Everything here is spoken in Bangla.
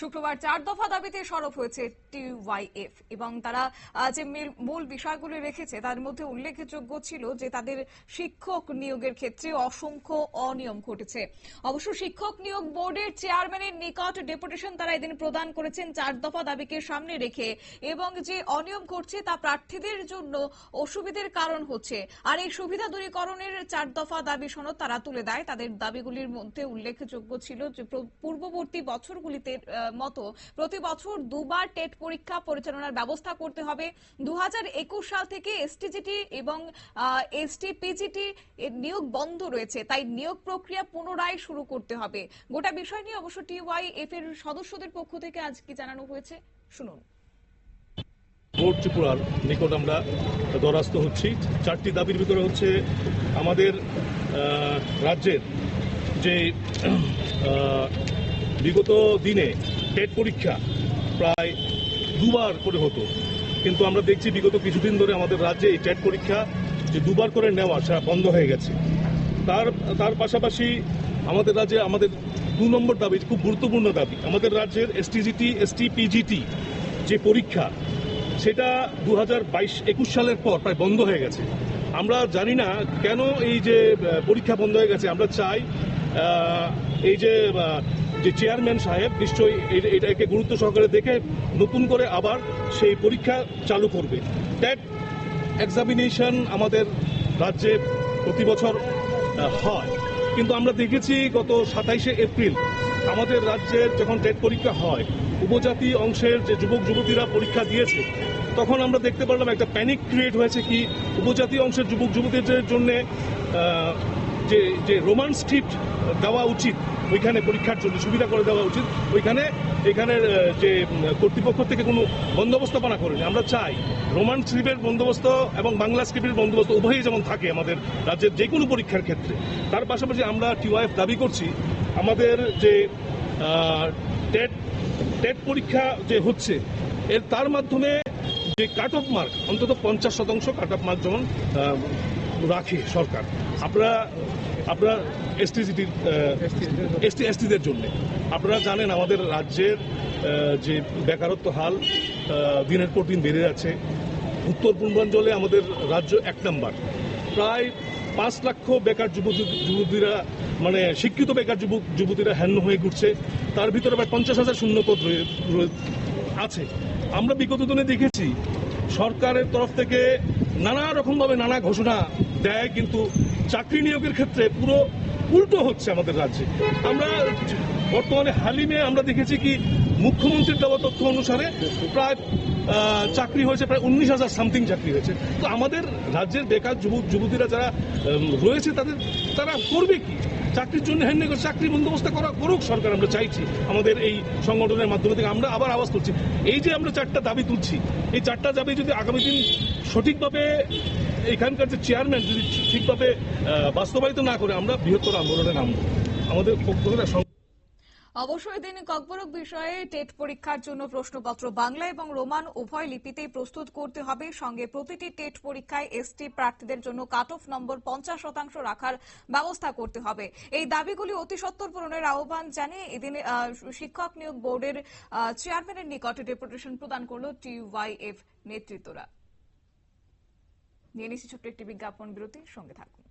শুক্রবার চার দফা দাবিতে সরব হয়েছে টিওয়াইএফ এবং তারা যে মূল বিষয়গুলি রেখেছে তার মধ্যে উল্লেখযোগ্য ছিল যে তাদের শিক্ষক নিয়োগের ক্ষেত্রে অসংখ্য অনিয়ম ঘটেছে। অবশ্য শিক্ষক নিয়োগ বোর্ডের চেয়ারম্যানের নিকট ডেপুটেশন তারা এদিন প্রদান করেছেন চার দফা দাবিকে সামনে রেখে এবং যে অনিয়ম ঘটছে তা প্রার্থীদের জন্য অসুবিধার কারণ হচ্ছে। আর এই সুবিধা দূরীকরণের চার দফা দাবি সনদ তারা তুলে দেয়। তাদের দাবিগুলির মধ্যে উল্লেখযোগ্য ছিল যে পূর্ববর্তী বছরগুলিতে মতো প্রতি বছর দুবার টেট পরীক্ষা পরিচালনার ব্যবস্থা করতে হবে। দুহাজার একুশ সাল থেকে এসটিজিটি এবং এসটি পিজিটি নিয়োগ বন্ধ রয়েছে, তাই নিয়োগ প্রক্রিয়া পুনরায় শুরু করতে হবে। গোটা বিষয় নিয়ে অবশ্য টিওয়াই এফ এর সদস্যদের পক্ষ থেকে আজ কি জানানো হয়েছে? শুনুন। বোর্ড ত্রিপুরার নিকট আমরা দরাস্ত হচ্ছি। চারটি দাবির ভিতরে হচ্ছে আমাদের রাজ্যের যে বিগত দিনে টেট পরীক্ষা প্রায় দুবার করে হতো। কিন্তু আমরা দেখছি বিগত কিছুদিন ধরে আমাদের রাজ্যে এই টেট পরীক্ষা যে দুবার করে নেওয়া সেটা বন্ধ হয়ে গেছে। তার তার পাশাপাশি আমাদের রাজ্যে আমাদের দু নম্বর দাবি, খুব গুরুত্বপূর্ণ দাবি, আমাদের রাজ্যের এসটিজিটি এসটি পিজিটি যে পরীক্ষা, সেটা দু হাজার বাইশ একুশ সালের পর প্রায় বন্ধ হয়ে গেছে। আমরা জানি না কেন এই যে পরীক্ষা বন্ধ হয়ে গেছে, আমরা চাই এই যে যে চেয়ারম্যান সাহেব নিশ্চয়ই এটাকে গুরুত্ব সহকারে দেখে নতুন করে আবার সেই পরীক্ষা চালু করবে। ট্যাট এক্সামিনেশন আমাদের রাজ্যে প্রতি বছর হয়। কিন্তু আমরা দেখেছি গত সাতাইশে এপ্রিল আমাদের রাজ্যের যখন টেট পরীক্ষা হয়, উপজাতি অংশের যে যুবক যুবতীরা পরীক্ষা দিয়েছে, তখন আমরা দেখতে পারলাম একটা প্যানিক ক্রিয়েট হয়েছে কি, উপজাতি অংশের যুবক যুবতীদের জন্য যে যে রোমান স্ক্রিপ্ট দেওয়া উচিত ওইখানে পরীক্ষার জন্য সুবিধা করে দেওয়া উচিত ওইখানে এখানের আহ, যে কর্তৃপক্ষ থেকে কোনো বন্দোবস্তপনা করেনি। আমরা চাই রোমান স্ক্রিপ্টের বন্দোবস্ত এবং বাংলা স্ক্রিপ্টের বন্দোবস্ত উভয়ই যেমন থাকে আমাদের রাজ্যের যে কোনো পরীক্ষার ক্ষেত্রে। তার পাশাপাশি আমরা টিওয়াইফ দাবি করছি আমাদের যে টেট টেট পরীক্ষা যে হচ্ছে এর তার মাধ্যমে যে কাট অফ মার্ক অন্তত পঞ্চাশ শতাংশ কাট অফ মার্ক যেমন রাখে সরকার। আপনারা আপনারা এসটিজিটির এসটি এসটিদের জন্য। আপনারা জানেন আমাদের রাজ্যের যে বেকারত্ব হাল দিনের পর দিন বেড়ে যাচ্ছে। উত্তর পূর্বাঞ্চলে আমাদের রাজ্য এক নাম্বার। প্রায় পাঁচ লক্ষ বেকার যুবক যুবতীরা মানে শিক্ষিত বেকার যুবক, যুবতীরা হ্যান্য হয়ে ঘুরছে। তার ভিতরে প্রায় পঞ্চাশ হাজার শূন্যপদ আছে। আমরা বিগত দিনে দেখেছি সরকারের তরফ থেকে নানা রকমভাবে নানা ঘোষণা দেয়, কিন্তু চাকরি নিয়োগের ক্ষেত্রে পুরো উল্টো হচ্ছে আমাদের রাজ্যে। আমরা বর্তমানে হালিমে আমরা দেখেছি কি মুখ্যমন্ত্রীর দেওয়া তথ্য অনুসারে প্রায় চাকরি হয়েছে প্রায় উনিশ হাজার সামথিং চাকরি হয়েছে। তো আমাদের রাজ্যের বেকার যুবক, যুবতীরা যারা রয়েছে তাদের, তারা করবে কি? চাকরির জন্য হ্যান্ড চাকরি বন্দোবস্ত করা করুক সরকার, আমরা চাইছি। আমাদের এই সংগঠনের মাধ্যমে থেকে আমরা আবার আওয়াজ তুলছি। এই যে আমরা চারটা দাবি তুলছি, এই চারটা দাবি যদি আগামী দিন সঠিকভাবে এখানকার যে চেয়ারম্যান যদি ঠিকভাবে বাস্তবায়িত না করে, আমরা বৃহত্তর আন্দোলনে নামব। আমাদের পক্ষ অবশ্যই দিন ককবরক বিষয়ে টেট পরীক্ষার জন্য প্রশ্নপত্র বাংলা এবং রোমান উভয় লিপিতেই প্রস্তুত করতে হবে। সঙ্গে প্রতিটি টেট পরীক্ষায় এসটি প্রার্থীদের জন্য কাট অফ নম্বর পঞ্চাশ শতাংশ রাখার ব্যবস্থা করতে হবে। এই দাবিগুলি অতি সত্বর পূরণের আহ্বান জানিয়ে এদিন শিক্ষক নিয়োগ বোর্ডের চেয়ারম্যানের নিকটে ডেপুটেশন প্রদান করল টিওয়াইএফ নেতৃত্বরা। নিয়ে নিচ্ছি ছোট্ট একটি বিজ্ঞাপন বিরতির সঙ্গে থাকুন।